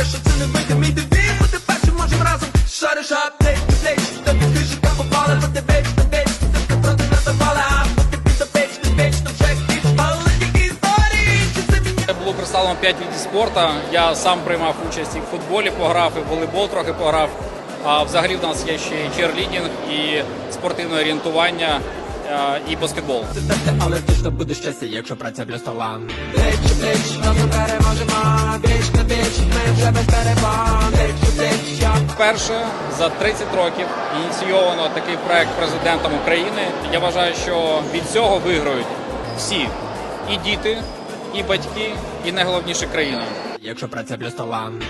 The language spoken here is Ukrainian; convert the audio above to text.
шариш, що це не вийде мій дебіт, бо ти першим можем разом шариш, апдейт, апдейт, тобі кишка попала, бо ти бейч, ти бейч, ти ти проти бо ти там вже але які історії, це? Було представлено 5 видів спорту, я сам приймав участь і в футболі пограв, і в волейбол трохи пограв, а взагалі в нас є ще і черлідінг, і спортивне орієнтування, і баскетбол. Це але точно буде щастя, якщо праця для стола. Плеч, плеч. Вперше за 30 років ініційовано такий проект президентом України. Я вважаю, що від цього виграють всі і діти, і батьки, і найголовніше країна. Якщо праця плюс талант.